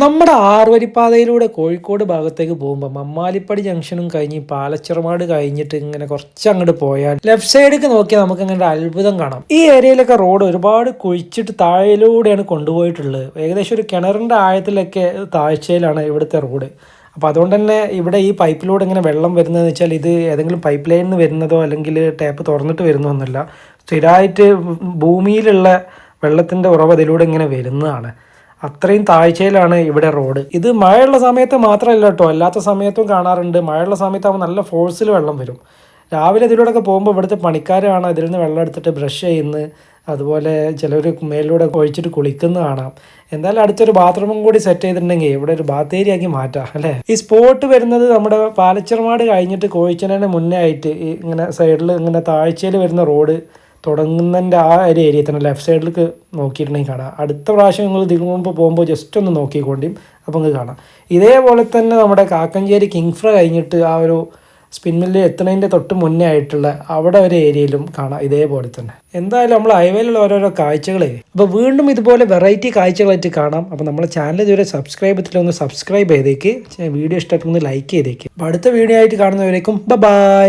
നമ്മുടെ ആറുവരിപ്പാതയിലൂടെ കോഴിക്കോട് ഭാഗത്തേക്ക് പോകുമ്പോൾ മമ്മാലിപ്പടി ജംഗ്ഷനും കഴിഞ്ഞ് പാലച്ചിറമാട് കഴിഞ്ഞിട്ട് ഇങ്ങനെ കുറച്ച് അങ്ങോട്ട് പോയാൽ ലെഫ്റ്റ് സൈഡിലേക്ക് നോക്കിയാൽ നമുക്ക് അങ്ങനെ ഒരു അത്ഭുതം കാണാം. ഈ ഏരിയയിലൊക്കെ റോഡ് ഒരുപാട് കുഴിച്ചിട്ട് താഴെയിലൂടെയാണ് കൊണ്ടുപോയിട്ടുള്ളത്. ഏകദേശം ഒരു കിണറിന്റെ ആഴത്തിലൊക്കെ താഴ്ചയിലാണ് ഇവിടുത്തെ റോഡ്. അപ്പോൾ അതുകൊണ്ട് തന്നെ ഇവിടെ ഈ പൈപ്പിലൂടെ ഇങ്ങനെ വെള്ളം വരുന്നതെന്ന് വെച്ചാൽ ഇത് ഏതെങ്കിലും പൈപ്പ് ലൈനിൽ നിന്ന് വരുന്നതോ അല്ലെങ്കിൽ ടാപ്പ് തുറന്നിട്ട് വരുന്നതൊന്നുമല്ല സ്ഥിരമായിട്ട് ഭൂമിയിലുള്ള വെള്ളത്തിന്റെ ഉറവ് അതിലൂടെ ഇങ്ങനെ വരുന്നതാണ്. അത്രയും താഴ്ചയിലാണ് ഇവിടെ റോഡ്. ഇത് മഴയുള്ള സമയത്ത് മാത്രമല്ല കേട്ടോ. അല്ലാത്ത സമയത്തും കാണാറുണ്ട്. മഴയുള്ള സമയത്താകുമ്പോൾ നല്ല ഫോഴ്സിൽ വെള്ളം വരും. രാവിലെ ഇതിലൂടെയൊക്കെ പോകുമ്പോൾ ഇവിടുത്തെ പണിക്കാരാണ് ഇതിൽ നിന്ന് വെള്ളം എടുത്തിട്ട് ബ്രഷ് ചെയ്യുന്നത്. അതുപോലെ ചിലർ മേലിലൂടെ ഒഴിച്ചിട്ട് കുളിക്കുന്ന കാണാം. എന്തായാലും അടുത്തൊരു ബാത്റൂമും കൂടി സെറ്റ് ചെയ്തിട്ടുണ്ടെങ്കിൽ ഇവിടെ ഒരു ബാത്ത് ഏരിയ ആക്കി മാറ്റാം അല്ലേ? ഈ സ്പോട്ട് വരുന്നത് നമ്മുടെ പാലച്ചിറമാട് കഴിഞ്ഞിട്ട് കോഴിച്ചനേനെ മുന്നേ ആയിട്ട് ഇങ്ങനെ സൈഡിൽ ഇങ്ങനെ താഴ്ചയിൽ വരുന്ന റോഡ് തുടങ്ങുന്നതിന്റെ ആ ഒരു ഏരിയ തന്നെ ലെഫ്റ്റ് സൈഡിലേക്ക് നോക്കിയിട്ടുണ്ടെങ്കിൽ കാണാം. അടുത്ത പ്രാവശ്യം നിങ്ങൾ ഇതിനു മുമ്പ് പോകുമ്പോൾ ജസ്റ്റ് ഒന്ന് നോക്കിക്കൊണ്ടിയും അപ്പോൾ നിങ്ങൾക്ക് കാണാം. ഇതേപോലെ തന്നെ നമ്മുടെ കാക്കഞ്ചേരി കിങ്ഫ്ര കഴിഞ്ഞിട്ട് ആ ഒരു സ്പിൻ മില്ല് എത്തുന്നതിന്റെ തൊട്ട് മുന്നേ ആയിട്ടുള്ള അവിടെ ഒരു ഏരിയയിലും കാണാം ഇതേപോലെ തന്നെ. എന്തായാലും നമ്മൾ ഹൈവേയിലുള്ള ഓരോരോ കാഴ്ചകളെ അപ്പോൾ വീണ്ടും ഇതുപോലെ വെറൈറ്റി കാഴ്ചകളായിട്ട് കാണാം. അപ്പോൾ നമ്മുടെ ചാനൽ ഇതുവരെ സബ്സ്ക്രൈബ് ഒന്ന് സബ്സ്ക്രൈബ് ചെയ്തേക്ക്. വീഡിയോ ഇഷ്ടപ്പെട്ടൊന്ന് ലൈക്ക് ചെയ്തേക്ക്. അപ്പോൾ അടുത്ത വീഡിയോ ആയിട്ട് കാണുന്നവരേക്കും ബൈ